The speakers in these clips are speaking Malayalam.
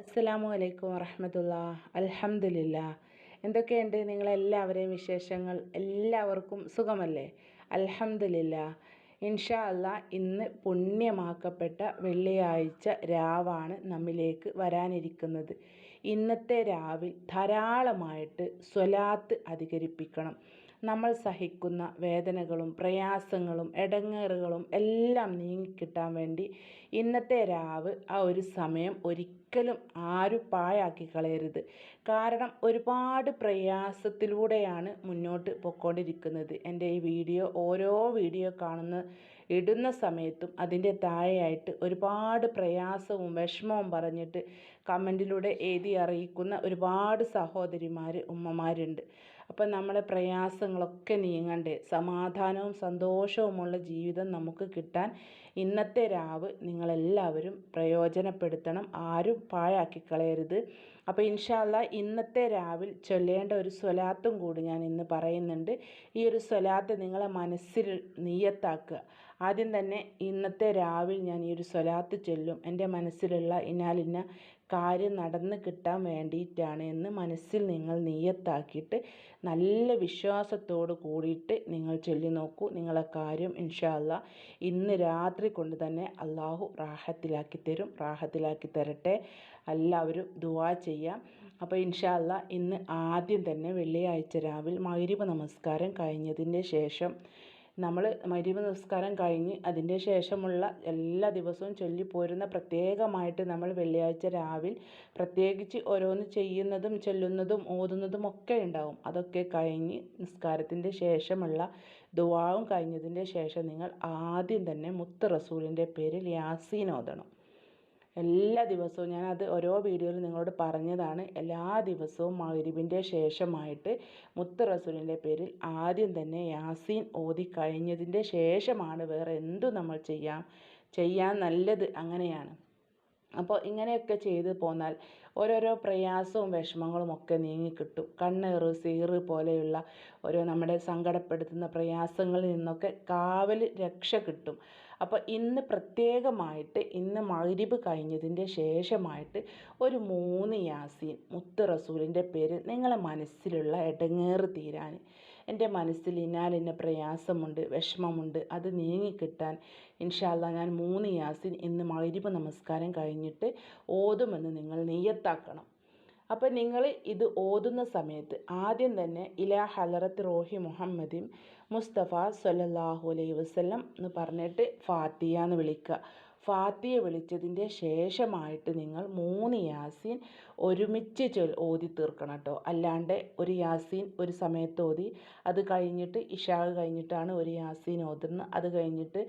അസ്സലാമു അലൈക്കും വറഹമത്തുള്ള അലഹമുല്ല എന്തൊക്കെയുണ്ട് നിങ്ങളെല്ലാവരെയും വിശേഷങ്ങൾ? എല്ലാവർക്കും സുഖമല്ലേ? അൽഹംദുലില്ലാ. ഇൻഷാ അല്ല ഇന്ന് പുണ്യമാക്കപ്പെട്ട വെള്ളിയാഴ്ച രാവാണ് നമ്മിലേക്ക് വരാനിരിക്കുന്നത്. ഇന്നത്തെ രാവിൽ ധാരാളമായിട്ട് സ്വലാത്ത് അധികരിപ്പിക്കണം. നമ്മൾ സഹിക്കുന്ന വേദനകളും പ്രയാസങ്ങളും ഇടങ്ങേറുകളും എല്ലാം നീങ്ങിക്കിട്ടാൻ വേണ്ടി ഇന്നത്തെ രാവ് ആ ഒരു സമയം ഒരിക്കലും ആരും പാഴാക്കി കളയരുത്. കാരണം ഒരുപാട് പ്രയാസത്തിലൂടെയാണ് മുന്നോട്ട് പൊയ്ക്കൊണ്ടിരിക്കുന്നത് എന്റെ ഈ വീഡിയോ ഓരോ വീഡിയോ കാണുന്ന ഇടുന്ന സമയത്തും അതിന്റെ താഴെയായിട്ട് ഒരുപാട് പ്രയാസവും വിഷമവും പറഞ്ഞിട്ട് കമന്റിലൂടെ എഴുതി അറിയിക്കുന്ന ഒരുപാട് സഹോദരിമാർ ഉമ്മമാരുണ്ട്. അപ്പം നമ്മളെ പ്രയാസങ്ങളൊക്കെ നീങ്ങണ്ടേ? സമാധാനവും സന്തോഷവുമുള്ള ജീവിതം നമുക്ക് കിട്ടാൻ ഇന്നത്തെ രാവ് നിങ്ങളെല്ലാവരും പ്രയോജനപ്പെടുത്തണം. ആരും പാഴാക്കി കളയരുത്. അപ്പോൾ ഇൻഷാല്ല ഇന്നത്തെ രാവിൽ ചൊല്ലേണ്ട ഒരു സ്വലാത്തും കൂടി ഞാൻ ഇന്ന് പറയുന്നുണ്ട്. ഈ ഒരു സ്വലാത്ത് നിങ്ങളെ മനസ്സിൽ നീയത്താക്കുക. ആദ്യം തന്നെ ഇന്നത്തെ രാവിൽ ഞാൻ ഈ ഒരു സ്വലാത്ത് ചൊല്ലും. എന്റെ മനസ്സിലുള്ള ഇന്നാലിന്ന കാര്യം നടന്ന് കിട്ടാൻ വേണ്ടിയിട്ടാണ് എന്ന് മനസ്സിൽ നിങ്ങൾ നീയത്താക്കിയിട്ട് നല്ല വിശ്വാസത്തോട് കൂടിയിട്ട് നിങ്ങൾ ചൊല്ലി നോക്കൂ. നിങ്ങളെ കാര്യം ഇൻഷാല്ല ഇന്ന് രാത്രി കൊണ്ട് തന്നെ അള്ളാഹു റാഹത്തിലാക്കി തരും. റാഹത്തിലാക്കി തരട്ടെ. എല്ലാവരും ദുവാ ചെയ്യാം. അപ്പോൾ ഇൻഷാല്ല ഇന്ന് ആദ്യം തന്നെ വെള്ളിയാഴ്ച രാവിലെ മൈരിവ് നമസ്കാരം കഴിഞ്ഞതിന്റെ ശേഷം നമ്മൾ മരിവ് നമസ്കാരം കഴിഞ്ഞ് അതിന്റെ ശേഷമുള്ള എല്ലാ ദിവസവും ചൊല്ലിപ്പോരുന്ന പ്രത്യേകമായിട്ട് നമ്മൾ വെള്ളിയാഴ്ച രാവിലെ പ്രത്യേകിച്ച് ഓരോന്ന് ചെയ്യുന്നതും ചൊല്ലുന്നതും ഓതുന്നതും ഒക്കെ ഉണ്ടാവും. അതൊക്കെ കഴിഞ്ഞ് നിസ്കാരത്തിന്റെ ശേഷമുള്ള ദുആവും കഴിഞ്ഞതിന്റെ ശേഷം നിങ്ങൾ ആദ്യം തന്നെ മുത്ത് റസൂലിന്റെ പേരിൽ യാസീൻ ഓതണം. എല്ലാ ദിവസവും ഞാൻ അത് ഓരോ വീഡിയോയിൽ നിങ്ങളോട് പറഞ്ഞതാണ്. എല്ലാ ദിവസവും മൗരിബിന്റെ ശേഷമായിട്ട് മുത്ത് റസൂലിന്റെ പേരിൽ ആദ്യം തന്നെ യാസീൻ ഓതി കഴിഞ്ഞതിന്റെ ശേഷമാണ് വേറെ എന്തു നമ്മൾ ചെയ്യാം ചെയ്യാൻ നല്ലത് അങ്ങനെയാണ്. അപ്പോൾ ഇങ്ങനെയൊക്കെ ചെയ്ത് പോന്നാൽ ഓരോരോ പ്രയാസവും വിഷമങ്ങളും ഒക്കെ നീങ്ങിക്കിട്ടും കണ്ണേറ് സീറ് പോലെയുള്ള ഓരോ നമ്മുടെ സങ്കടപ്പെടുത്തുന്ന പ്രയാസങ്ങളിൽ നിന്നൊക്കെ കാവൽ രക്ഷ കിട്ടും. അപ്പോൾ ഇന്ന് പ്രത്യേകമായിട്ട് ഇന്ന് മഗ്രിബ് കഴിഞ്ഞതിന്റെ ശേഷമായിട്ട് ഒരു മൂന്ന് യാസീൻ മുത്ത് റസൂലിന്റെ പേര് നിങ്ങളെ മനസ്സിലുള്ള ഇടങ്ങേറ് തീരാൻ. എന്റെ മനസ്സിൽ ഇന്നാലിന്ന പ്രയാസമുണ്ട് വിഷമമുണ്ട് അത് നീങ്ങിക്കിട്ടാൻ. ഇൻഷാല്ല ഞാൻ മൂന്ന് യാസീൻ ഇന്ന് മഗ്രിബ് നമസ്കാരം കഴിഞ്ഞിട്ട് ഓതുമെന്ന് നിങ്ങൾ നെയ്യത്താക്കണം അപ്പം നിങ്ങൾ ഇത് ഓതുന്ന സമയത്ത് ആദ്യം തന്നെ ഇലാ ഹലറത്ത് റോഹി മുഹമ്മദിൻ മുസ്തഫ സല്ലല്ലാഹു അലൈഹി വസ്ലം എന്ന് പറഞ്ഞിട്ട് ഫാത്തിയ എന്ന് വിളിക്കുക. ഫാത്തിയ വിളിച്ചതിന്റെ ശേഷമായിട്ട് നിങ്ങൾ മൂന്ന് യാസീൻ ഒരുമിച്ച് ചൊൽ ഓതി തീർക്കണം കേട്ടോ. അല്ലാണ്ട് ഒരു യാസീൻ ഒരു സമയത്ത് ഓതി അത് കഴിഞ്ഞിട്ട് ഇഷാവ് കഴിഞ്ഞിട്ടാണ് ഒരു യാസീൻ ഓതുന്നത്. അത് കഴിഞ്ഞിട്ട്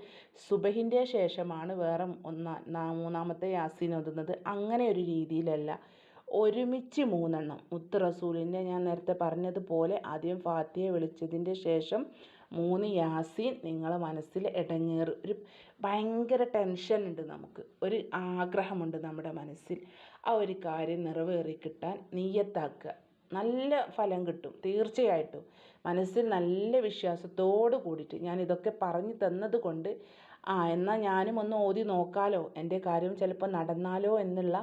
സുബഹിന്റെ ശേഷമാണ് വേറെ ഒന്നാ മൂന്നാമത്തെ യാസീൻ ഓതുന്നത്. അങ്ങനെ ഒരു രീതിയിലല്ല. ഒരുമിച്ച് മൂന്നെണ്ണം. മുത്ത് റസൂലിന്റെ ഞാൻ നേരത്തെ പറഞ്ഞതുപോലെ ആദ്യം ഫാത്തിയെ വിളിച്ചതിന്റെ ശേഷം മൂന്ന് യാസീൻ നിങ്ങളെ മനസ്സിൽ ഇടങ്ങേറ്. ഒരു ഭയങ്കര ടെൻഷൻ ഉണ്ട് നമുക്ക്. ഒരു ആഗ്രഹമുണ്ട് നമ്മുടെ മനസ്സിൽ. ആ ഒരു കാര്യം നിറവേറി കിട്ടാൻ നീയത്താക്കുക. നല്ല ഫലം കിട്ടും തീർച്ചയായിട്ടും. മനസ്സിൽ നല്ല വിശ്വാസത്തോട് കൂടിയിട്ട് ഞാൻ ഇതൊക്കെ പറഞ്ഞു തന്നത് കൊണ്ട് ആ എന്നാൽ ഞാനും ഒന്ന് ഓതി നോക്കാലോ. എന്റെ കാര്യം ചിലപ്പോൾ നടന്നാലോ എന്നുള്ള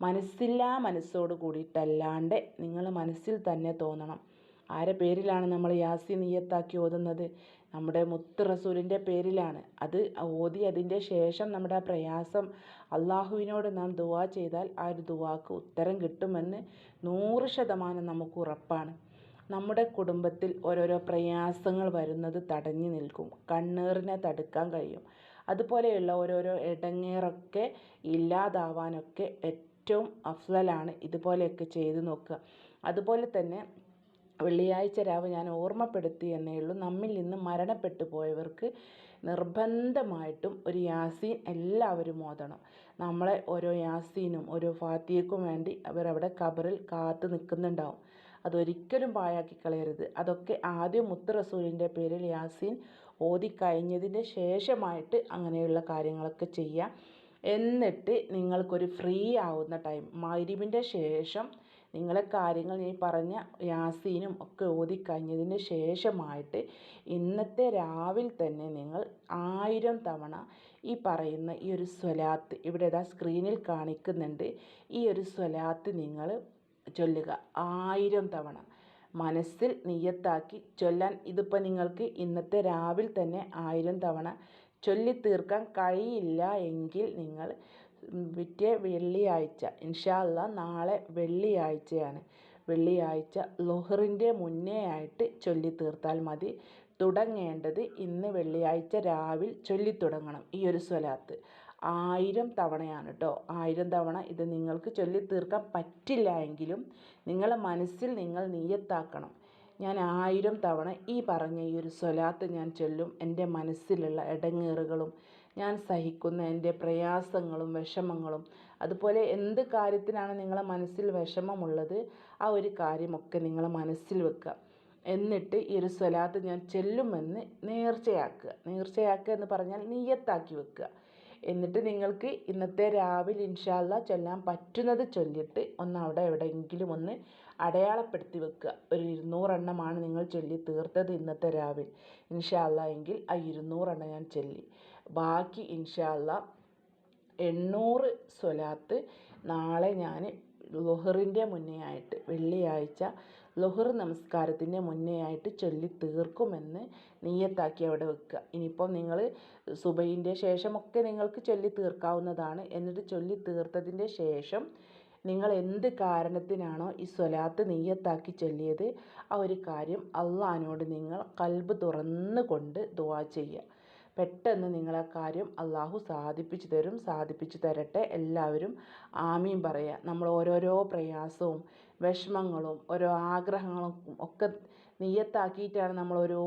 മനസ്സില്ലാ മനസ്സോട് കൂടിയിട്ടല്ലാണ്ട് നിങ്ങൾ മനസ്സിൽ തന്നെ തോന്നണം. ആരെ പേരിലാണ് നമ്മൾ യാസി നീയത്താക്കി ഓതുന്നത്? നമ്മുടെ മുത്ത് റസൂലിന്റെ പേരിലാണ്. അത് ഓതി അതിന്റെ ശേഷം നമ്മുടെ ആ പ്രയാസം അള്ളാഹുവിനോട് നാം ദുവാ ചെയ്താൽ ആ ഒരു ദുവാക്ക് ഉത്തരം കിട്ടുമെന്ന് നൂറ് ശതമാനം നമുക്ക് ഉറപ്പാണ്. നമ്മുടെ കുടുംബത്തിൽ ഓരോരോ പ്രയാസങ്ങൾ വരുന്നത് തടഞ്ഞു നിൽക്കും. കണ്ണീറിനെ തടുക്കാൻ കഴിയും. അതുപോലെയുള്ള ഓരോരോ ഇടങ്ങേറൊക്കെ ഇല്ലാതാവാനൊക്കെ ഏറ്റവും അഫ്സലാണ് ഇതുപോലെയൊക്കെ ചെയ്ത് നോക്കുക. അതുപോലെ തന്നെ വെള്ളിയാഴ്ച രാവ് ഞാൻ ഓർമ്മപ്പെടുത്തി എന്നേ ഉള്ളൂ. നമ്മിൽ നിന്ന് മരണപ്പെട്ടു പോയവർക്ക് നിർബന്ധമായിട്ടും ഒരു യാസീൻ എല്ലാവരും ഓതണം. നമ്മളെ ഓരോ യാസീനും ഓരോ ഫാത്തിയക്കും വേണ്ടി അവരവിടെ ഖബറിൽ കാത്തു നിൽക്കുന്നുണ്ടാവും. അതൊരിക്കലും പാഴാക്കി കളയരുത്. അതൊക്കെ ആദ്യം മുത്ത് റസൂലിന്റെ പേരിൽ യാസീൻ ഓതി കഴിഞ്ഞതിന്റെ ശേഷമായിട്ട് അങ്ങനെയുള്ള കാര്യങ്ങളൊക്കെ ചെയ്യാം. എന്നിട്ട് നിങ്ങൾക്കൊരു ഫ്രീ ആവുന്ന ടൈം മഗ്രിബിന്റെ ശേഷം നിങ്ങളെ കാര്യങ്ങൾ ഈ പറഞ്ഞ യാസീനും ഒക്കെ ഓതിക്കഴിഞ്ഞതിന് ശേഷമായിട്ട് ഇന്നത്തെ രാവിലെ തന്നെ നിങ്ങൾ ആയിരം തവണ ഈ പറയുന്ന ഈ ഒരു സ്വലാത്ത് ഇവിടെ ഇതാ സ്ക്രീനിൽ കാണിക്കുന്നുണ്ട്. ഈ ഒരു സ്വലാത്ത് നിങ്ങൾ ചൊല്ലുക. ആയിരം തവണ. മനസ്സിൽ നിയ്യത്താക്കി ചൊല്ലാൻ ഇതിപ്പോൾ നിങ്ങൾക്ക് ഇന്നത്തെ രാവിലെ തന്നെ ആയിരം തവണ ചൊല്ലി തീർക്കാൻ കഴിയില്ല എങ്കിൽ നിങ്ങൾ പിറ്റേ വെള്ളിയാഴ്ച ഇൻഷാ നാളെ വെള്ളിയാഴ്ചയാണ്. വെള്ളിയാഴ്ച ലുഹറിന്റെ മുന്നേ ആയിട്ട് ചൊല്ലി തീർത്താൽ മതി. തുടങ്ങേണ്ടത് ഇന്ന് വെള്ളിയാഴ്ച രാവിലെ ചൊല്ലി തുടങ്ങണം ഈ ഒരു സ്വലാത്ത്. ആയിരം തവണയാണ് കേട്ടോ ആയിരം തവണ ഇത് നിങ്ങൾക്ക് ചൊല്ലി തീർക്കാൻ പറ്റില്ല എങ്കിലും നിങ്ങളെ മനസ്സിൽ നിങ്ങൾ നീയത്താക്കണം ഞാൻ ആയിരം തവണ ഈ പറഞ്ഞ ഈ ഒരു സ്വലാത്ത് ഞാൻ ചൊല്ലും. എന്റെ മനസ്സിലുള്ള ഇടങ്ങേറുകളും ഞാൻ സഹിക്കുന്ന എന്റെ പ്രയാസങ്ങളും വിഷമങ്ങളും അതുപോലെ എന്ത് കാര്യത്തിനാണ് നിങ്ങളെ മനസ്സിൽ വിഷമമുള്ളത് ആ ഒരു കാര്യമൊക്കെ നിങ്ങൾ മനസ്സിൽ വെക്കുക. എന്നിട്ട് ഈ ഒരു സ്വലാത്ത് ഞാൻ ചെല്ലുമെന്ന് നേർച്ചയാക്കുക. നേർച്ചയാക്കുക എന്ന് പറഞ്ഞാൽ നീയത്താക്കി വെക്കുക. എന്നിട്ട് നിങ്ങൾക്ക് ഇന്നത്തെ രാവിലെ ഇൻഷാല്ല ചൊല്ലാൻ പറ്റുന്നത് ചൊല്ലിയിട്ട് ഒന്ന് അവിടെ എവിടെയെങ്കിലും ഒന്ന് അടയാളപ്പെടുത്തി വെക്കുക. ഒരു ഇരുന്നൂറെണ്ണമാണ് നിങ്ങൾ ചൊല്ലി തീർത്തത് ഇന്നത്തെ രാവിലെ. ഇൻഷാല്ല എങ്കിൽ ആ ഇരുന്നൂറെണ്ണം ഞാൻ ചൊല്ലി. ബാക്കി ഇൻഷാല്ല എണ്ണൂറ് സ്വലാത്ത് നാളെ ഞാൻ ലൊഹറിന്റെ മുന്നേ ആയിട്ട് വെള്ളിയാഴ്ച ലുഹർ നമസ്കാരത്തിന്റെ മുന്നേ ആയിട്ട് ചൊല്ലി തീർക്കുമെന്ന് നീയത്താക്കി അവിടെ വെക്കുക. ഇനിയിപ്പം നിങ്ങൾ സുബൈന്റെ ശേഷമൊക്കെ നിങ്ങൾക്ക് ചൊല്ലി തീർക്കാവുന്നതാണ്. എന്നിട്ട് ചൊല്ലി തീർത്തതിന്റെ ശേഷം നിങ്ങൾ എന്ത് കാരണത്തിനാണോ ഈ സ്വലാത്ത് നെയ്യത്താക്കി ചൊല്ലിയത്? ആ ഒരു കാര്യം അള്ളഹാനോട് നിങ്ങൾ കൽബ് തുറന്നു കൊണ്ട് ദുവാ ചെയ്യുക. പെട്ടെന്ന് ആ കാര്യം അള്ളാഹു സാധിപ്പിച്ചു തരും സാധിപ്പിച്ചു തരട്ടെ. എല്ലാവരും ആമീൻ പറയുക. നമ്മൾ ഓരോരോ പ്രയാസവും വിഷമങ്ങളും ഓരോ ആഗ്രഹങ്ങളും ഒക്കെ നിയത്താക്കിയിട്ടാണ് നമ്മൾ ഓരോ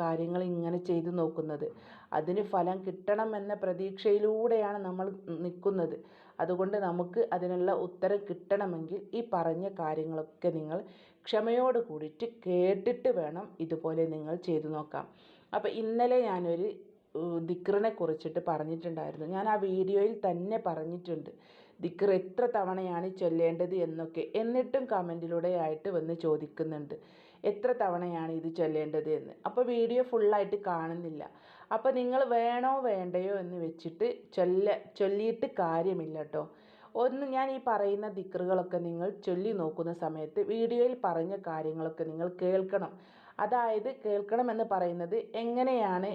കാര്യങ്ങൾ ഇങ്ങനെ ചെയ്തു നോക്കുന്നത്. അതിന് ഫലം കിട്ടണമെന്ന പ്രതീക്ഷയിലൂടെയാണ് നമ്മൾ നിൽക്കുന്നത്. അതുകൊണ്ട് നമുക്ക് അതിനുള്ള ഉത്തരം കിട്ടണമെങ്കിൽ ഈ പറഞ്ഞ കാര്യങ്ങളൊക്കെ നിങ്ങൾ ക്ഷമയോട് കൂടിയിട്ട് കേട്ടിട്ട് വേണം ഇതുപോലെ നിങ്ങൾ ചെയ്തു നോക്കാം അപ്പോൾ ഇന്നലെ ഞാനൊരു ദിക്റിനെ കുറിച്ചിട്ട് പറഞ്ഞിട്ടുണ്ടായിരുന്നു. ഞാൻ ആ വീഡിയോയിൽ തന്നെ പറഞ്ഞിട്ടുണ്ട്. ദിക്ർ എത്ര തവണയാണ് ചൊല്ലേണ്ടത് എന്നൊക്കെ. എന്നിട്ടും കമന്റിലൂടെ ആയിട്ട് വന്ന് ചോദിക്കുന്നുണ്ട്. എത്ര തവണയാണ് ഇത് ചൊല്ലേണ്ടത് എന്ന് അപ്പോൾ വീഡിയോ ഫുള്ളായിട്ട് കാണുന്നില്ല. അപ്പോൾ നിങ്ങൾ വേണോ വേണ്ടയോ എന്ന് വെച്ചിട്ട് ചൊല്ല ചൊല്ലിയിട്ട് കാര്യമില്ല കേട്ടോ ഒന്ന് ഞാൻ ഈ പറയുന്ന ദിക്റുകളൊക്കെ നിങ്ങൾ ചൊല്ലി നോക്കുന്ന സമയത്ത് വീഡിയോയിൽ പറഞ്ഞ കാര്യങ്ങളൊക്കെ നിങ്ങൾ കേൾക്കണം. അതായത് കേൾക്കണമെന്ന് പറയുന്നത് എങ്ങനെയാണ്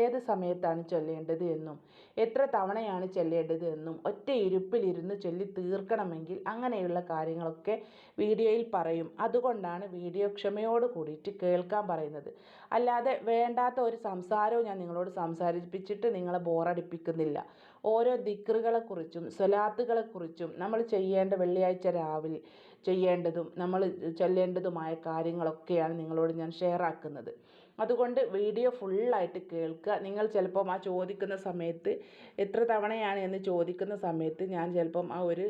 ഏത് സമയത്താണ് ചൊല്ലേണ്ടത് എന്നും എത്ര തവണയാണ് ചൊല്ലേണ്ടത് എന്നും ഒറ്റ ഇരുപ്പിലിരുന്ന് ചൊല്ലി തീർക്കണമെങ്കിൽ അങ്ങനെയുള്ള കാര്യങ്ങളൊക്കെ വീഡിയോയിൽ പറയും. അതുകൊണ്ടാണ് വീഡിയോ ക്ഷമയോട് കൂടിയിട്ട് കേൾക്കാൻ പറയുന്നത്. അല്ലാതെ വേണ്ടാത്ത ഒരു സംസാരവും ഞാൻ നിങ്ങളോട് സംസാരിപ്പിച്ചിട്ട് നിങ്ങളെ ബോറടിപ്പിക്കുന്നില്ല ഓരോ ദിക്റുകളെക്കുറിച്ചും സ്വലാത്തുകളെക്കുറിച്ചും നമ്മൾ ചെയ്യേണ്ട വെള്ളിയാഴ്ച രാവിലെ ചെയ്യേണ്ടതും നമ്മൾ ചൊല്ലേണ്ടതുമായ കാര്യങ്ങളൊക്കെയാണ് നിങ്ങളോട് ഞാൻ ഷെയർ ആക്കുന്നത്. അതുകൊണ്ട് വീഡിയോ ഫുള്ളായിട്ട് കേൾക്കുക. നിങ്ങൾ ചിലപ്പം ആ ചോദിക്കുന്ന സമയത്ത് എത്ര തവണയാണ് എന്ന് ചോദിക്കുന്ന സമയത്ത് ഞാൻ ചിലപ്പം ആ ഒരു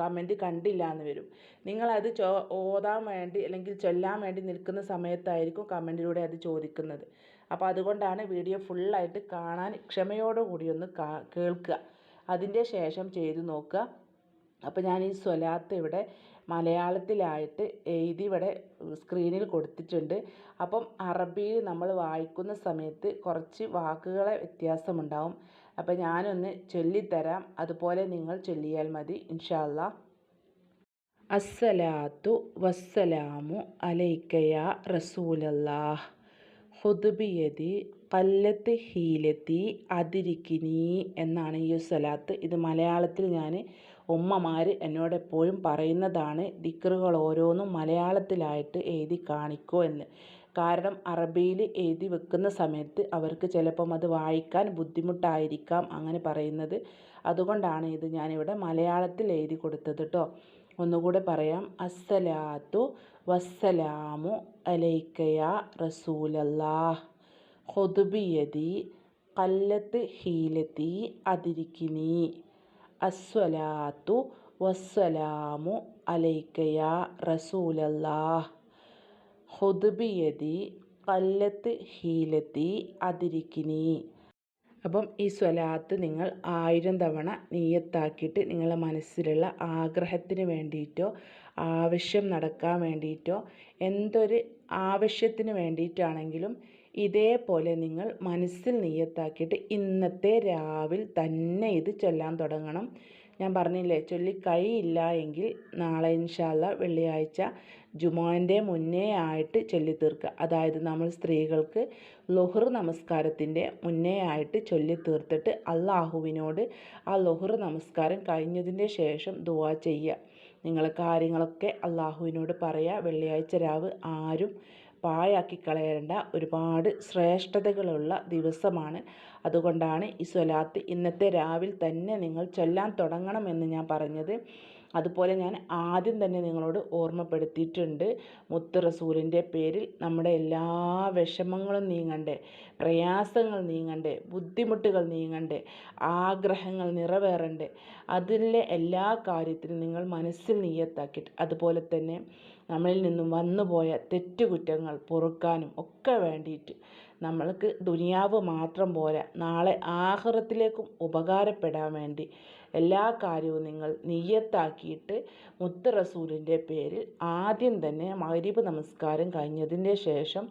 കമന്റ് കണ്ടില്ല എന്ന് വരും. നിങ്ങളത് ചോ ഓതാൻ വേണ്ടി അല്ലെങ്കിൽ ചൊല്ലാൻ വേണ്ടി നിൽക്കുന്ന സമയത്തായിരിക്കും കമന്റിലൂടെ അത് ചോദിക്കുന്നത്. അപ്പോൾ അതുകൊണ്ടാണ് വീഡിയോ ഫുള്ളായിട്ട് കാണാൻ ക്ഷമയോടുകൂടി ഒന്ന് കേൾക്കുക. അതിന്റെ ശേഷം ചെയ്തു നോക്കുക. അപ്പോൾ ഞാൻ ഈ സ്വലാത്ത് ഇവിടെ മലയാളത്തിലായിട്ട് എഴുതി ഇവിടെ സ്ക്രീനിൽ കൊടുത്തിട്ടുണ്ട്. അപ്പം അറബിയിൽ നമ്മൾ വായിക്കുന്ന സമയത്ത് കുറച്ച് വാക്കുകളെ വ്യത്യാസമുണ്ടാവും. അപ്പം ഞാനൊന്ന് ചൊല്ലിത്തരാം. അതുപോലെ നിങ്ങൾ ചൊല്ലിയാൽ മതി ഇൻഷാല്ല അസ്സലാത്തു വസ്സലാമു അലൈക്കയ റസൂലല്ലാഹ്. ഹുദ്ബിയതി കല്ലത്ത് ഹീലത്തി അതിരിക്കിനി എന്നാണ് ഈ സ്വലാത്ത് ഇത് മലയാളത്തിൽ ഞാൻ ഉമ്മമാർ എന്നോട് എപ്പോഴും പറയുന്നതാണ്. ദിക്റുകൾ ഓരോന്നും മലയാളത്തിലായിട്ട് എഴുതി കാണിക്കോ എന്ന്. കാരണം അറബിയിൽ എഴുതി വെക്കുന്ന സമയത്ത് അവർക്ക് ചിലപ്പം അത് വായിക്കാൻ ബുദ്ധിമുട്ടായിരിക്കാം അങ്ങനെ പറയുന്നത്. അതുകൊണ്ടാണ് ഇത് ഞാനിവിടെ മലയാളത്തിൽ എഴുതി കൊടുത്തത് കേട്ടോ ഒന്നുകൂടെ പറയാം. അസ്സലാത്തു വസ്സലാമു അലൈക്കയ റസൂലല്ലാഹ്. ഹൊതുബിയതി കല്ലത്ത് ഹീലത്തി അതിരിക്കിനി. അസ്വലാത്തു വസ്സലാമു അലൈക്കയ റസൂലല്ലാഹ്. ഹൊതുബിയതി കല്ലത്ത് ഹീലത്തി അതിരിക്കിനി. അപ്പം ഈ സ്വലാത്ത് നിങ്ങൾ ആയിരം തവണ നീയത്താക്കിയിട്ട് നിങ്ങളുടെ മനസ്സിലുള്ള ആഗ്രഹത്തിന് വേണ്ടിയിട്ടോ ആവശ്യം നടക്കാൻ വേണ്ടിയിട്ടോ എന്തൊരു ആവശ്യത്തിന് വേണ്ടിയിട്ടാണെങ്കിലും ഇതേപോലെ നിങ്ങൾ മനസ്സിൽ നീയത്താക്കിയിട്ട് ഇന്നത്തെ രാവിൽ തന്നെ ഇത് ചൊല്ലാൻ തുടങ്ങണം. ഞാൻ പറഞ്ഞില്ലേ ചൊല്ലി കഴിയില്ല എങ്കിൽ നാളെ ഇൻഷാല്ല വെള്ളിയാഴ്ച ജുമാന്റെ മുന്നേ ആയിട്ട് ചൊല്ലി തീർക്കുക അതായത് നമ്മൾ സ്ത്രീകൾക്ക് ലൊഹർ നമസ്കാരത്തിന്റെ മുന്നേ ആയിട്ട് ചൊല്ലി തീർത്തിട്ട് അള്ളാഹുവിനോട് ആ ലൊഹർ നമസ്കാരം കഴിഞ്ഞതിന്റെ ശേഷം ദുവാ ചെയ്യുക. നിങ്ങളെ കാര്യങ്ങളൊക്കെ അള്ളാഹുവിനോട് പറയുക വെള്ളിയാഴ്ച രാവ് ആരും പായാക്കി കളയേണ്ട. ഒരുപാട് ശ്രേഷ്ഠതകളുള്ള ദിവസമാണ്. അതുകൊണ്ടാണ് ഈ സ്വലാത്ത് ഇന്നത്തെ രാവിലെ തന്നെ നിങ്ങൾ ചൊല്ലാൻ തുടങ്ങണമെന്ന് ഞാൻ പറഞ്ഞത്. അതുപോലെ ഞാൻ ആദ്യം തന്നെ നിങ്ങളോട് ഓർമ്മപ്പെടുത്തിയിട്ടുണ്ട് മുത്ത് റസൂലിന്റെ പേരിൽ നമ്മുടെ എല്ലാ വിഷമങ്ങളും നീങ്ങണ്ടേ പ്രയാസങ്ങൾ നീങ്ങണ്ടേ ബുദ്ധിമുട്ടുകൾ നീങ്ങണ്ടേ ആഗ്രഹങ്ങൾ നിറവേറണ്ടേ അതിലെ എല്ലാ കാര്യത്തിനും നിങ്ങൾ മനസ്സിൽ നീയത്താക്കിയിട്ട് അതുപോലെ തന്നെ നമ്മളിൽ നിന്നും വന്നുപോയ തെറ്റുകുറ്റങ്ങൾ പൊറുക്കാനും ഒക്കെ വേണ്ടിയിട്ട് നമ്മൾക്ക് ദുനിയാവ് മാത്രം പോരാ നാളെ ആഹ്റത്തിലേക്കും ഉപകാരപ്പെടാൻ വേണ്ടി എല്ലാ കാര്യവും നിങ്ങൾ നിയ്യത്താക്കിയിട്ട് മുത്ത് റസൂലിന്റെ പേരിൽ ആദ്യം തന്നെ മഗ്രിബ് നമസ്കാരം കഴിഞ്ഞതിന്റെ ശേഷം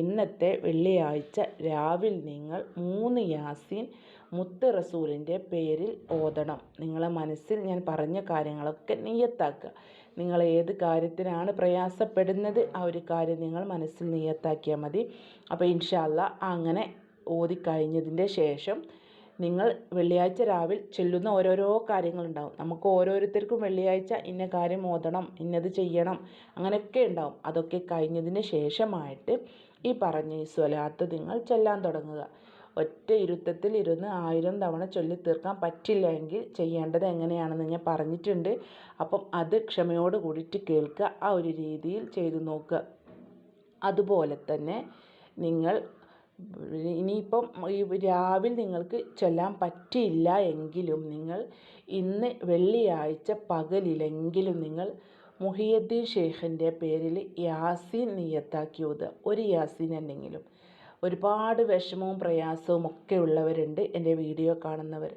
ഇന്നത്തെ വെള്ളിയാഴ്ച രാവിലെ നിങ്ങൾ മൂന്ന് യാസീൻ മുത്ത് റസൂലിന്റെ പേരിൽ ഓതണം. നിങ്ങളെ മനസ്സിൽ ഞാൻ പറഞ്ഞ കാര്യങ്ങളൊക്കെ നിയ്യത്താക്കുക നിങ്ങൾ ഏത് കാര്യത്തിനാണ് പ്രയാസപ്പെടുന്നത് ആ ഒരു കാര്യം നിങ്ങൾ മനസ്സിൽ നിയത്താക്കിയാൽ മതി. അപ്പോൾ ഇൻഷാല്ല അങ്ങനെ ഓതിക്കഴിഞ്ഞതിന്റെ ശേഷം നിങ്ങൾ വെള്ളിയാഴ്ച രാവിലെ ചെല്ലുന്ന ഓരോരോ കാര്യങ്ങളുണ്ടാവും. നമുക്ക് ഓരോരുത്തർക്കും വെള്ളിയാഴ്ച ഇന്ന കാര്യം ഓതണം ഇന്നത് ചെയ്യണം അങ്ങനെയൊക്കെ ഉണ്ടാവും. അതൊക്കെ കഴിഞ്ഞതിന് ശേഷമായിട്ട് ഈ പറഞ്ഞ ഈ സ്വലാത്ത് നിങ്ങൾ ചെല്ലാൻ തുടങ്ങുക. ഒറ്റ ഇരുത്തത്തിൽ ഇരുന്ന് ആയിരം തവണ ചൊല്ലി തീർക്കാൻ പറ്റില്ല എങ്കിൽ ചെയ്യേണ്ടത് എങ്ങനെയാണെന്ന് ഞാൻ പറഞ്ഞിട്ടുണ്ട്. അപ്പം അത് ക്ഷമയോട് കൂടിയിട്ട് കേൾക്കുക ആ ഒരു രീതിയിൽ ചെയ്തു നോക്കുക. അതുപോലെ തന്നെ നിങ്ങൾ ഇനിയിപ്പം ഈ രാവിലെ നിങ്ങൾക്ക് ചെല്ലാൻ പറ്റിയില്ല എങ്കിലും നിങ്ങൾ ഇന്ന് വെള്ളിയാഴ്ച പകലിലെങ്കിലും നിങ്ങൾ മുഹിയദ്ദീൻ ഷെയ്ഖിന്റെ പേരിൽ യാസീൻ നിയത്താക്കി ഒരു യാസീൻ എന്തെങ്കിലും ഒരുപാട് വിഷമവും പ്രയാസവും ഒക്കെ ഉള്ളവരുണ്ട് എന്റെ വീഡിയോ കാണുന്നവർ.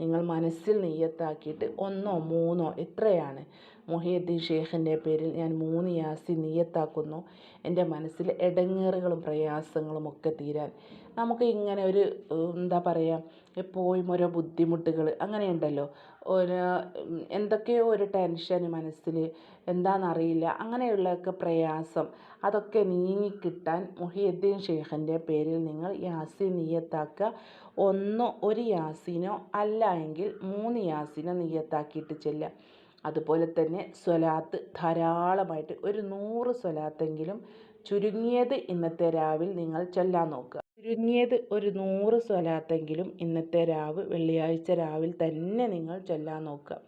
നിങ്ങൾ മനസ്സിൽ നെയ്യത്താക്കിയിട്ട് ഒന്നോ മൂന്നോ എത്രയാണ്? മുഹിയുദ്ദീൻ ഷെയ്ഖിന്റെ പേരിൽ ഞാൻ മൂന്ന് യാസി നീയത്താക്കുന്നു. എന്റെ മനസ്സിൽ ഇടങ്ങേറുകളും പ്രയാസങ്ങളും ഒക്കെ തീരാൻ. നമുക്ക് ഇങ്ങനെ ഒരു എന്താ പറയുക എപ്പോഴും ഓരോ ബുദ്ധിമുട്ടുകൾ അങ്ങനെയുണ്ടല്ലോ. ഒരു എന്തൊക്കെയോ ഒരു ടെൻഷൻ മനസ്സിൽ എന്താണെന്നറിയില്ല അങ്ങനെയുള്ളതൊക്കെ പ്രയാസം അതൊക്കെ നീങ്ങിക്കിട്ടാൻ മുഹിയുദ്ദീൻ ഷെയ്ഖിന്റെ പേരിൽ നിങ്ങൾ യാസി നീയത്താക്കുക. ഒന്നോ ഒരു യാസിനോ അല്ല എങ്കിൽ മൂന്ന് യാസീനോ നീയത്താക്കിയിട്ട് ചെല്ലുക. അതുപോലെ തന്നെ സ്വലാത്ത് ധാരാളമായിട്ട് ഒരു നൂറ് സ്വലാത്തെങ്കിലും ചുരുങ്ങിയത് ഇന്നത്തെ രാവിൽ നിങ്ങൾ ചൊല്ലാൻ നോക്കുക. ചുരുങ്ങിയത് ഒരു നൂറ് സ്വലാത്തെങ്കിലും ഇന്നത്തെ രാവ് വെള്ളിയാഴ്ച രാവിൽ തന്നെ നിങ്ങൾ ചൊല്ലാൻ നോക്കുക.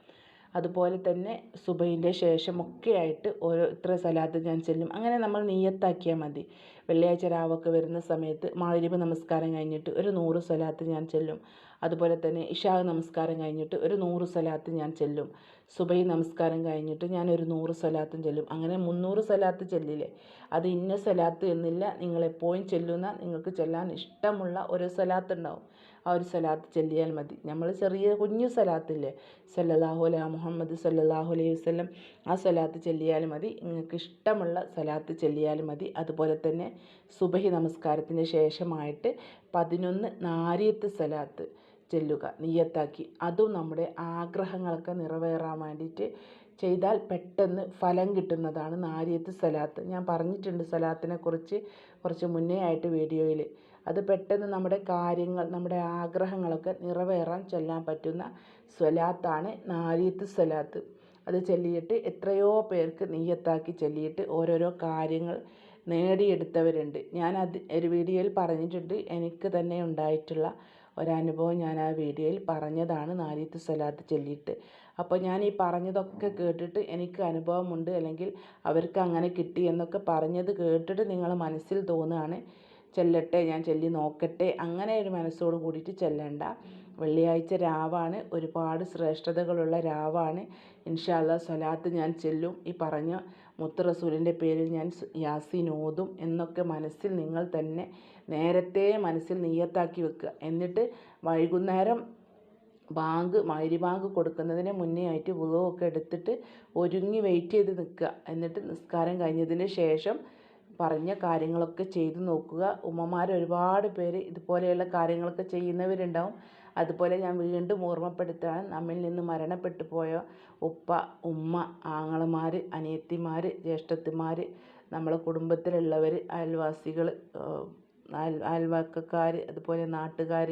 അതുപോലെ തന്നെ സുബൈന്റെ ശേഷമൊക്കെ ആയിട്ട് ഓരോ ഇത്ര സലാത്ത് ഞാൻ ചെല്ലും. അങ്ങനെ നമ്മൾ നീയത്താക്കിയാൽ മതി. വെള്ളിയാഴ്ച രാവൊക്കെ വരുന്ന സമയത്ത് മാഗ്രിബ് നമസ്കാരം കഴിഞ്ഞിട്ട് ഒരു നൂറ് സ്വലാത്ത് ഞാൻ ചെല്ലും. അതുപോലെ തന്നെ ഇഷാ നമസ്കാരം കഴിഞ്ഞിട്ട് ഒരു നൂറ് സ്വലാത്ത് ഞാൻ ചെല്ലും. സുബൈ നമസ്കാരം കഴിഞ്ഞിട്ട് ഞാൻ ഒരു നൂറ് സ്വലാത്തും ചെല്ലും. അങ്ങനെ മുന്നൂറ് സ്വലാത്ത് ചെല്ലില്ലേ? അത് ഇന്ന സ്വലാത്ത് എന്നില്ല. നിങ്ങളെപ്പോഴും ചെല്ലുന്ന നിങ്ങൾക്ക് ചെല്ലാൻ ഇഷ്ടമുള്ള ഒരു സ്വലാത്ത് ഉണ്ടാവും. ആ ഒരു സ്വലാത്ത് ചൊല്ലിയാൽ മതി. നമ്മൾ ചെറിയ കുഞ്ഞു സ്വലാത്തില്ലേ സല്ലല്ലാഹു അല മുഹമ്മദ് സല്ലല്ലാഹു അലൈഹി വസല്ലം. ആ സ്വലാത്ത് ചൊല്ലിയാൽ മതി. നിങ്ങൾക്ക് ഇഷ്ടമുള്ള സ്വലാത്ത് ചൊല്ലിയാൽ മതി. അതുപോലെ തന്നെ സുബഹി നമസ്കാരത്തിന് ശേഷമായിട്ട് പതിനൊന്ന് നാരിയത്ത് സ്വലാത്ത് ചെല്ലുക. നിയ്യത്താക്കി. അതും നമ്മുടെ ആഗ്രഹങ്ങളൊക്കെ നിറവേറാൻ വേണ്ടിയിട്ട് ചെയ്താൽ പെട്ടെന്ന് ഫലം കിട്ടുന്നതാണ് നാരിയത്ത് സലാത്ത്. ഞാൻ പറഞ്ഞിട്ടുണ്ട് സലാത്തിനെ കുറിച്ച് കുറച്ച് മുന്നേ ആയിട്ട് വീഡിയോയിൽ. അത് പെട്ടെന്ന് നമ്മുടെ കാര്യങ്ങൾ നമ്മുടെ ആഗ്രഹങ്ങളൊക്കെ നിറവേറാൻ ചൊല്ലാൻ പറ്റുന്ന സ്വലാത്താണ് നാരീത്ത് സ്വലാത്ത്. അത് ചൊല്ലിയിട്ട് എത്രയോ പേർക്ക് നെയ്യത്താക്കി ചൊല്ലിയിട്ട് ഓരോരോ കാര്യങ്ങൾ നേടിയെടുത്തവരുണ്ട്. ഞാൻ അത് ഒരു വീഡിയോയിൽ പറഞ്ഞിട്ടുണ്ട്. എനിക്ക് തന്നെ ഉണ്ടായിട്ടുള്ള ഒരനുഭവം ഞാൻ ആ വീഡിയോയിൽ പറഞ്ഞതാണ് നാരിയത്ത് സ്വലാത്ത് ചൊല്ലിയിട്ട്. അപ്പോൾ ഞാൻ ഈ പറഞ്ഞതൊക്കെ കേട്ടിട്ട് എനിക്ക് അനുഭവമുണ്ട്. അല്ലെങ്കിൽ അവർക്ക് അങ്ങനെ കിട്ടി എന്നൊക്കെ പറഞ്ഞത് കേട്ടിട്ട് നിങ്ങൾ മനസ്സിൽ തോന്നുകയാണ്. ചെല്ലട്ടെ ഞാൻ ചെല്ലി നോക്കട്ടെ അങ്ങനെ ഒരു മനസ്സോട് കൂടിയിട്ട് ചെല്ലണ്ട. വെള്ളിയാഴ്ച രാവാണ് ഒരുപാട് ശ്രേഷ്ഠതകളുള്ള രാവാണ്. ഇൻഷാല്ല സ്വലാത്ത് ഞാൻ ചെല്ലും. ഈ പറഞ്ഞ മുത്ത് റസൂലിന്റെ പേരിൽ ഞാൻ യാസീൻ ഓതും എന്നൊക്കെ മനസ്സിൽ നിങ്ങൾ തന്നെ നേരത്തെ മനസ്സിൽ നീയത്താക്കി വെക്കുക. എന്നിട്ട് വൈകുന്നേരം ബാങ്ക് മൈരി ബാങ്ക് കൊടുക്കുന്നതിന് മുന്നേ ആയിട്ട് വുളുവൊക്കെ എടുത്തിട്ട് ഒരുങ്ങി വെയിറ്റ് ചെയ്ത് നിൽക്കുക. എന്നിട്ട് നിസ്കാരം കഴിഞ്ഞതിന് ശേഷം പറഞ്ഞ കാര്യങ്ങളൊക്കെ ചെയ്തു നോക്കുക. ഉമ്മമാർ ഒരുപാട് പേര് ഇതുപോലെയുള്ള കാര്യങ്ങളൊക്കെ ചെയ്യുന്നവരുണ്ടാവും. അതുപോലെ ഞാൻ വീണ്ടും ഓർമ്മപ്പെടുത്തുകയാണ്. നമ്മിൽ നിന്ന് മരണപ്പെട്ടു പോയ ഉപ്പ ഉമ്മ ആങ്ങളമാർ അനിയത്തിമാർ ജ്യേഷ്ഠത്തിമാർ നമ്മളെ കുടുംബത്തിലുള്ളവർ അയൽവാസികൾ അയൽ അയൽവക്കക്കാർ അതുപോലെ നാട്ടുകാർ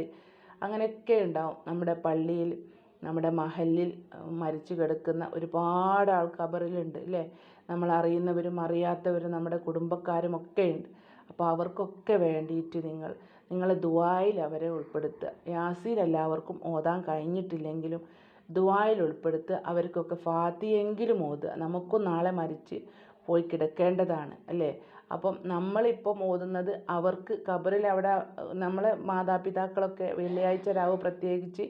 അങ്ങനെയൊക്കെ ഉണ്ടാവും. നമ്മുടെ പള്ളിയിൽ നമ്മുടെ മഹലിൽ മരിച്ചു കിടക്കുന്ന ഒരുപാട് ആൾ ഖബറിലുണ്ട് അല്ലേ? നമ്മൾ അറിയുന്നവരും അറിയാത്തവരും നമ്മുടെ കുടുംബക്കാരും ഒക്കെ ഉണ്ട്. അപ്പോൾ അവർക്കൊക്കെ വേണ്ടിയിട്ട് നിങ്ങൾ നിങ്ങൾ ദുആയിൽ അവരെ ഉൾപ്പെടുത്തുക. യാസീൻ എല്ലാവർക്കും ഓതാൻ കഴിഞ്ഞിട്ടില്ലെങ്കിലും ദുആയിൽ ഉൾപ്പെടുത്തുക. അവർക്കൊക്കെ ഫാത്തിയെങ്കിലും ഓതുക. നമുക്കും നാളെ മരിച്ച് പോയി കിടക്കേണ്ടതാണ് അല്ലേ? അപ്പം നമ്മളിപ്പം ഓതുന്നത് അവർക്ക് ഖബറിൽ അവിടെ നമ്മളെ മാതാപിതാക്കളൊക്കെ വെള്ളിയാഴ്ച രാവ് പ്രത്യേകിച്ച്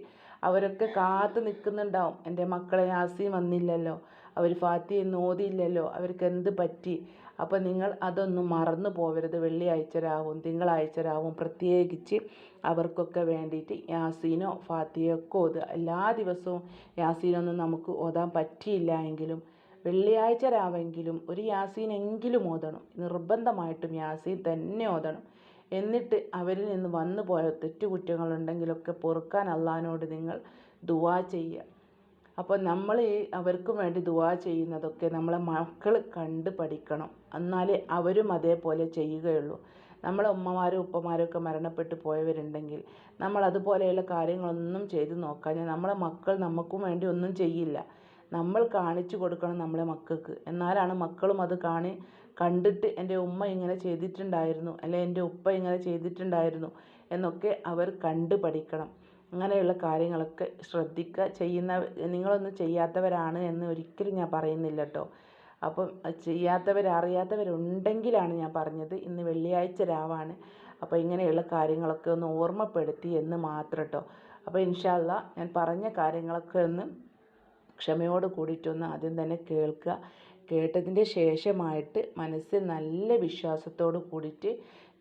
അവരൊക്കെ കാത്തു നിൽക്കുന്നുണ്ടാവും. എന്റെ മക്കളെ യാസീൻ വന്നില്ലല്ലോ. അവർ ഫാത്തിഹ ഓതിയില്ലല്ലോ അവർക്ക് എന്ത് പറ്റി? അപ്പോൾ നിങ്ങൾ അതൊന്നും മറന്നു പോകരുത് വെള്ളിയാഴ്ച രാവും തിങ്കളാഴ്ച രാവും പ്രത്യേകിച്ച് അവർക്കൊക്കെ വേണ്ടിയിട്ട് യാസീനോ ഫാത്തിഹയോ ഒക്കെ ഓതുക എല്ലാ ദിവസവും യാസീനൊന്നും നമുക്ക് ഓതാൻ പറ്റിയില്ല എങ്കിലും വെള്ളിയാഴ്ച രാവെങ്കിലും ഒരു യാസീൻ എങ്കിലും ഓതണം. നിർബന്ധമായിട്ടും യാസീൻ തന്നെ ഓതണം. എന്നിട്ട് അവരിൽ നിന്ന് വന്നു പോയ തെറ്റുകുറ്റങ്ങളുണ്ടെങ്കിലൊക്കെ പൊറുക്കാൻ അള്ളഹാനോട് നിങ്ങൾ ദുആ ചെയ്യുക. അപ്പോൾ നമ്മൾ അവർക്കും വേണ്ടി ദുആ ചെയ്യുന്നതൊക്കെ നമ്മളെ മക്കൾ കണ്ട് പഠിക്കണം. എന്നാലേ അവരും അതേപോലെ ചെയ്യുകയുള്ളൂ. നമ്മളെ ഉമ്മമാരും ഒക്കെ മരണപ്പെട്ടു പോയവരുണ്ടെങ്കിൽ നമ്മൾ അതുപോലെയുള്ള കാര്യങ്ങളൊന്നും ചെയ്തു നോക്കാഞ്ഞാൽ നമ്മളെ മക്കൾ നമുക്കും വേണ്ടി ഒന്നും ചെയ്യില്ല. നമ്മൾ കാണിച്ചു കൊടുക്കണം നമ്മളെ മക്കൾക്ക്. എന്നാലാണ് മക്കളും അത് കാണി കണ്ടിട്ട് എന്റെ ഉമ്മ ഇങ്ങനെ ചെയ്തിട്ടുണ്ടായിരുന്നു അല്ലെ എന്റെ ഉപ്പ ഇങ്ങനെ ചെയ്തിട്ടുണ്ടായിരുന്നു എന്നൊക്കെ അവർ കണ്ട് പഠിക്കണം. അങ്ങനെയുള്ള കാര്യങ്ങളൊക്കെ ശ്രദ്ധിക്കുക. ചെയ്യുന്ന നിങ്ങളൊന്നും ചെയ്യാത്തവരാണ് എന്ന് ഒരിക്കലും ഞാൻ പറയുന്നില്ല കേട്ടോ അപ്പം ചെയ്യാത്തവർ അറിയാത്തവരുണ്ടെങ്കിലാണ് ഞാൻ പറഞ്ഞത്. ഇന്ന് വെള്ളിയാഴ്ച രാവാണ്. അപ്പോൾ ഇങ്ങനെയുള്ള കാര്യങ്ങളൊക്കെ ഒന്ന് ഓർമ്മപ്പെടുത്തി എന്ന് മാത്രം കേട്ടോ അപ്പോൾ ഇൻഷാല്ല ഞാൻ പറഞ്ഞ കാര്യങ്ങളൊക്കെ ഒന്ന് ക്ഷമയോട് കൂടിയിട്ടൊന്ന് ആദ്യം തന്നെ കേൾക്കുക. കേട്ടതിന്റെ ശേഷമായിട്ട് മനസ്സിൽ നല്ല വിശ്വാസത്തോട് കൂടിയിട്ട്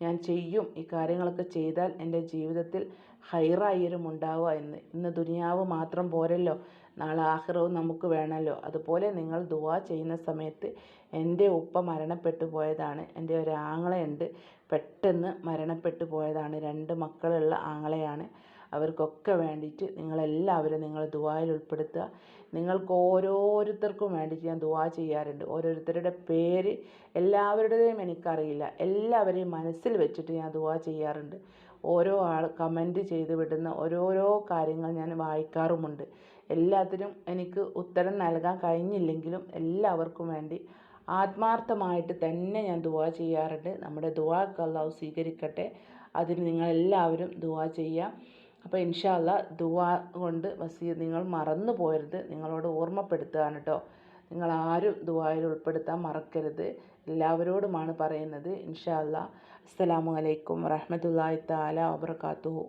ഞാൻ ചെയ്യും ഈ കാര്യങ്ങളൊക്കെ ചെയ്താൽ എന്റെ ജീവിതത്തിൽ ഹൈറായിരും ഉണ്ടാവുക. എന്ന് ഇന്ന് ദുനിയാവ് മാത്രം പോരല്ലോ. നാളെ ആഹ്റവും നമുക്ക് വേണമല്ലോ അതുപോലെ നിങ്ങൾ ദുവാ ചെയ്യുന്ന സമയത്ത് എന്റെ ഉപ്പ മരണപ്പെട്ടു പോയതാണ്. എന്റെ ഒരു ആങ്ങളയുണ്ട് പെട്ടെന്ന് മരണപ്പെട്ടു പോയതാണ്. രണ്ട് മക്കളുള്ള ആങ്ങളയാണ്. അവർക്കൊക്കെ വേണ്ടിയിട്ട് നിങ്ങളെല്ലാവരും നിങ്ങൾ ദുവായിൽ ഉൾപ്പെടുത്തുക. നിങ്ങൾക്ക് ഓരോരുത്തർക്കും വേണ്ടിയിട്ട് ഞാൻ ദുവാ ചെയ്യാറുണ്ട്. ഓരോരുത്തരുടെ പേര് എല്ലാവരുടെയും എനിക്കറിയില്ല. എല്ലാവരെയും മനസ്സിൽ വെച്ചിട്ട് ഞാൻ ദുവാ ചെയ്യാറുണ്ട്. ഓരോ ആൾ കമന്റ് ചെയ്ത് വിടുന്ന ഓരോരോ കാര്യങ്ങൾ ഞാൻ വായിക്കാറുമുണ്ട്. എല്ലാത്തിനും എനിക്ക് ഉത്തരം നൽകാൻ കഴിഞ്ഞില്ലെങ്കിലും എല്ലാവർക്കും വേണ്ടി ആത്മാർത്ഥമായിട്ട് തന്നെ ഞാൻ ദുവാ ചെയ്യാറുണ്ട്. നമ്മുടെ ദുവാക്ക് അള്ളാഹു സ്വീകരിക്കട്ടെ. അതിന് നിങ്ങളെല്ലാവരും ദുവാ ചെയ്യുക അപ്പോൾ ഇൻഷാല്ല ദുവാ കൊണ്ട് വസീ നിങ്ങൾ മറന്നു പോരുത്. നിങ്ങളോട് ഓർമ്മപ്പെടുത്തുകയാണ് കേട്ടോ നിങ്ങൾ ആരും ദുവായിൽ ഉൾപ്പെടുത്താൻ മറക്കരുത്. എല്ലാവരോടുമാണ് പറയുന്നത്. ഇൻഷാല്ല അസ്സലാമു അലൈക്കും വറഹ്മത്തുള്ളാഹി തആല വബറകാതുഹു.